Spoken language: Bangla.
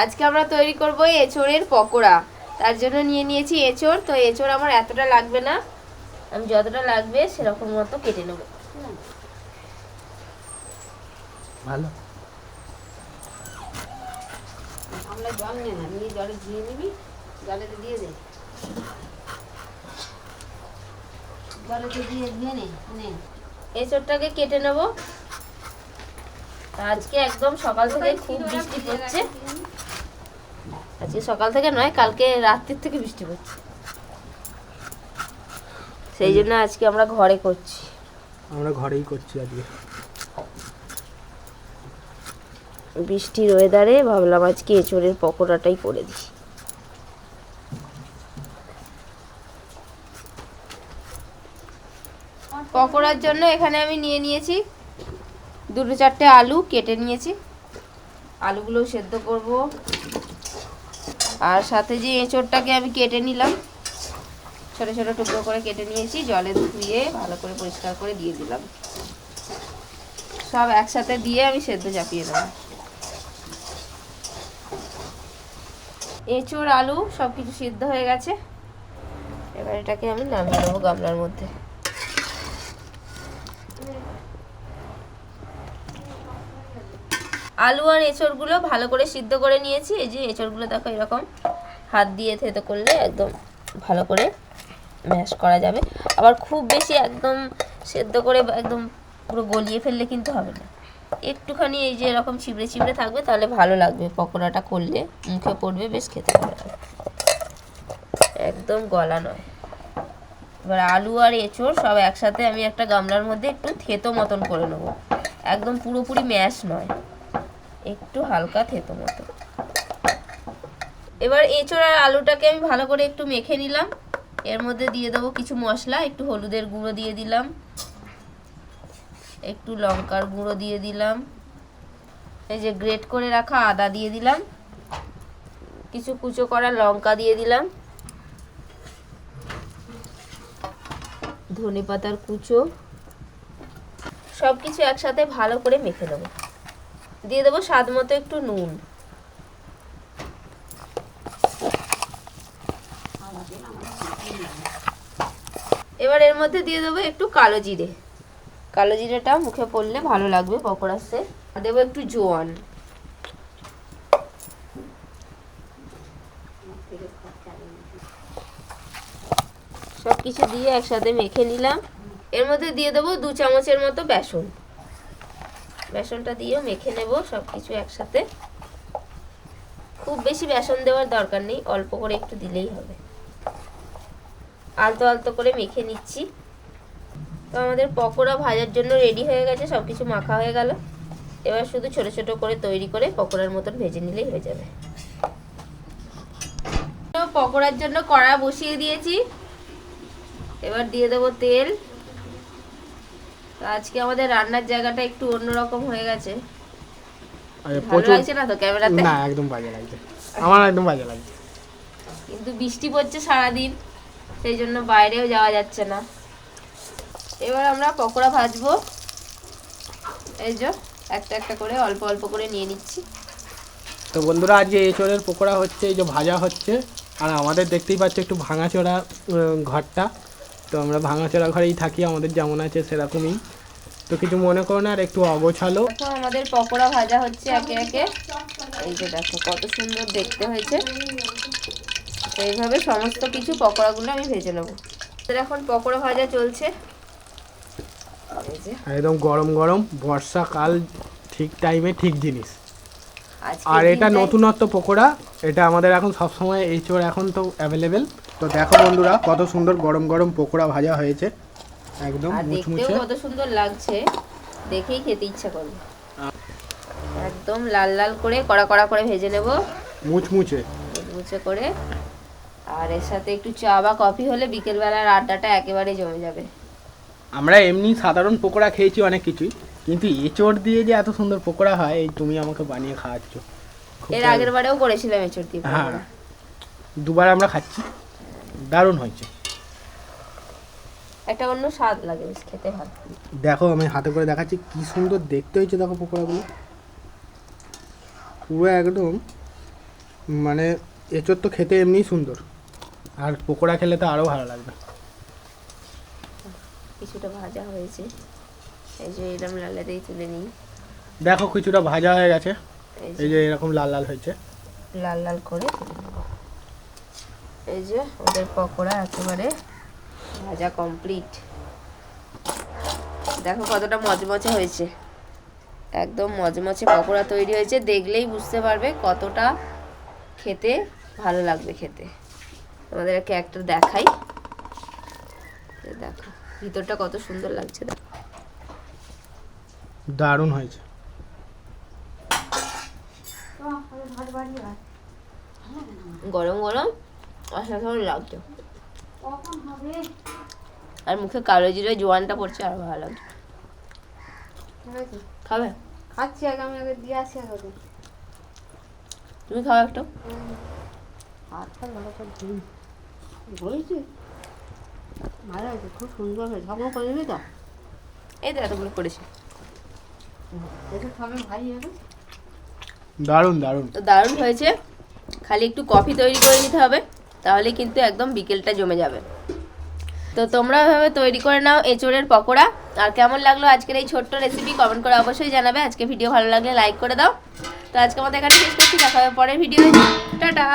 আজকে আমরা তৈরি করব এঁচড়ের পকোড়া। তার জন্য নিয়ে নিয়েছি এঁচড় তো এঁচড় আমার এতটা লাগবে না। আমি যতটা লাগবে সেরকম মতো কেটে নেব। ভালো। আমরা জল নে না নিয়ে জলে ধুয়ে নিবি জলেতে দিয়ে দে। জলেতে দিয়ে ধুয়ে নে নে। কেটে নেব। আজকে একদম সকাল থেকে খুব বৃষ্টি পড়ছে। আজকে সকাল থেকে নয় কালকে রাত্রির থেকে বৃষ্টি পড়ছে। সেই জন্য আজকে আমরা ঘরে করছি। আমরা ঘরেই করছি আজকে। বৃষ্টির ওয়েদারে ভাবলাম আজকে এঁচড়ের পকোড়াটাই করে দিই। পকোড়ার জন্য এখানে আমি নিয়ে নিয়েছি দুটো চারটে আলু কেটে নিয়েছি। আলুগুলো সেদ্ধ করব। আর সাথে যে এঁচড়টাকে আমি কেটে নিলাম, ছোট ছোট টুকরো করে কেটে নিয়েছি, জলে ধুয়ে ভালো করে পরিষ্কার করে দিয়ে দিলাম। সব একসাথে দিয়ে আমি সেদ্ধ চাপিয়ে দেবো। এঁচড়, আলু সব কিছু সিদ্ধ হয়ে গেছে। এবার এটাকে আমি নামিয়ে নেব গামলার মধ্যে। আলু আর এঁচড়গুলো ভালো করে সিদ্ধ করে নিয়েছি। এই যে এঁচড়গুলো দেখো এরকম হাত দিয়ে থেতো করলে একদম ভালো করে ম্যাশ করা যাবে। আবার খুব বেশি একদম সেদ্ধ করে একদম পুরো গলিয়ে ফেললে কিন্তু হবে না। একটুখানি এই যে এরকম চিবড়ে চিবড়ে থাকবে তাহলে ভালো লাগবে পকোড়াটা করলে। মুখে পড়বে, বেশ খেতে লাগবে একদম গলা নয়। এবার আলু আর এঁচড় সব একসাথে আমি একটা গামলার মধ্যে একটু থেতো মতন করে নেব। একদম পুরোপুরি ম্যাশ নয়। একটু হালকা থেতো মতো। এবার এঁচড় আর আলুটাকে আমি ভালো করে একটু মেখে নিলাম। এর মধ্যে দিয়ে দেবো কিছু মশলা, একটু হলুদের গুঁড়ো দিয়ে দিলাম। একটু লঙ্কার গুঁড়ো দিয়ে দিলাম। এই যে গ্রেট করে রাখা আদা দিয়ে দিলাম। কিছু কুচো করা লঙ্কা দিয়ে দিলাম। ধনে পাতার কুচো। সব কিছু একসাথে ভালো করে মেখে নেব। দিয়ে দেবো স্বাদ মতো একটু নুন। এবার এর মধ্যে দিয়ে দেবো একটু কালো জিরে। কালো জিরেটা মুখে পড়লে ভালো লাগবে পকোড়াতে দেবো একটু জোয়ান। সব কিছু দিয়ে একসাথে মেখে নিলাম। এর মধ্যে দিয়ে দেবো দু চামচের মতো বেসন। বেসনটা দিয়েও মেখে নেব সব কিছু একসাথে। খুব বেশি বেসন দেওয়ার দরকার নেই, অল্প করে একটু দিলেই হবে। আলতো আলতো করে মেখে নিচ্ছি। তো আমাদের পকোড়া ভাজার জন্য রেডি হয়ে গেছে সব কিছু মাখা হয়ে গেল। এবার শুধু ছোট ছোট করে তৈরি করে পকোড়ার মতন ভেজে নিলেই হয়ে যাবে। পকোড়ার জন্য কড়া বসিয়ে দিয়েছি। এবার দিয়ে দেবো তেল। তো আজকে আমাদের রান্নার জায়গাটা একটু অন্যরকম হয়ে গেছে। ভালো লাগছে না তো ক্যামেরাতে? না একদম বাজে লাগছে। আমার একদম বাজে লাগছে। কিন্তু বৃষ্টি পড়ছে সারাদিন সেই জন্য বাইরেও যাওয়া যাচ্ছে না। এবার আমরা পকোড়া ভাজবো। এই যে একটা একটা করে অল্প অল্প করে নিয়ে নিচ্ছি। তো বন্ধুরা আজকে এঁচড়ের পকোড়া হচ্ছে এই যে ভাজা হচ্ছে। আর আমাদের দেখতেই পাচ্ছ একটু ভাঙাচোরা ঘরটা। তো আমরা ভাঙাচোরা ঘরেই থাকি আমাদের যেমন আছে সেরকমই। তো কিছু মনে করো না আর একটু অগোছালো। আমাদের পকোড়া ভাজা হচ্ছে একে একে। এই যে দেখো কত সুন্দর দেখতে হয়েছে। এইভাবে সমস্ত কিছু পকোড়াগুলো আমি ভেজে নেব। এখন পকোড়া ভাজা চলছে। একদম গরম গরম বর্ষাকাল ঠিক টাইমে ঠিক জিনিস। আর এটা নতুনত্ব পকোড়া এটা আমাদের এখন সবসময় এই চোর এখন তো অ্যাভেলেবেল তো দেখো বন্ধুরা কত সুন্দর গরম গরম পকোড়া ভাজা হয়েছে। একদম মুচমুচে। কত সুন্দর লাগছে। দেখেই খেতে ইচ্ছা করবে। একদম লাল লাল করে কড়া কড়া করে ভেজে নেব। মুচমুচে। মুচমুচে করে। আর এর সাথে একটু চা বা কফি হলে বিকেলবেলার আড্ডাটা একেবারে জমে যাবে। আমরা এমনি সাধারণ পকোড়া খেয়েছি অনেক কিছুই কিন্তু এঁচড় দিয়ে যে এত সুন্দর পকোড়া হয় এই তুমি আমাকে বানিয়ে খাওয়াচ্ছ। এর। আগের বারেও করেছিলাম এঁচড় দিয়ে হ্যাঁ। দুবার আমরা খাচ্ছি। দারুণ হয়েছে। একটা অন্য স্বাদ লাগে বেশ খেতে ভালো দেখো আমি হাতে করে দেখাচ্ছি কি সুন্দর দেখতে হয়েছে দেখো পকোড়াগুলো। পুরো একদম মানে এঁচোড় তো খেতে এমনিই সুন্দর। আর পকোড়া খেলে তো আরও ভালো লাগবে। কিছুটা ভাজা হয়েছে। এই যে এরকম লালাতেই তুলে নিই। দেখো কিছুটা ভাজা হয়ে গেছে। এই যে এরকম লাল লাল হয়েছে। লাল লাল করে এই যে ওদের পকোড়া একেবারে ভাজা কমপ্লিট দেখো কতটা মচমচে হয়েছে। একদম মচমচে পকোড়া তৈরি হয়েছে দেখলেই বুঝতে পারবে কতটা খেতে ভালো লাগবে খেতে। তোমাদেরকে একটা দেখাই। দেখো ভিতরটা কত সুন্দর লাগছে দেখো। দারুণ হয়েছে। গরম গরম অসাধারণ লাগছে। কখন আর মুখে কালো জিরে জোয়ানটা পড়ছে আরও ভালো লাগছে। খাবে খাচ্ছি আগে আমি আগে দিয়ে আসি আগে তুমি খাও একটু। হাতটা ভালো করে ধুই। বলেছি ভালো হয়েছে খুব সুন্দর হয়েছে। সবগুলো করে নিবি তো? এই তো এতগুলো করেছি। এটা খাবে ভাই হবে দারুণ দারুণ। তো দারুণ হয়েছে। খালি একটু কফি তৈরি করে নিতে হবে। তাহলে কিন্তু একদম বিকেলটা জমে যাবে। তো তোমরা এভাবে তৈরি করে নাও এঁচোড়ের পকোড়া। আর কেমন লাগল আজকের এই ছোট্ট রেসিপি কমেন্ট করে অবশ্যই জানাবে। আজকে ভিডিও ভালো লাগলে লাইক করে দাও। তো আজকে আমাদের এখানে শেষ করছি। দেখা হবে পরের ভিডিও টাটা!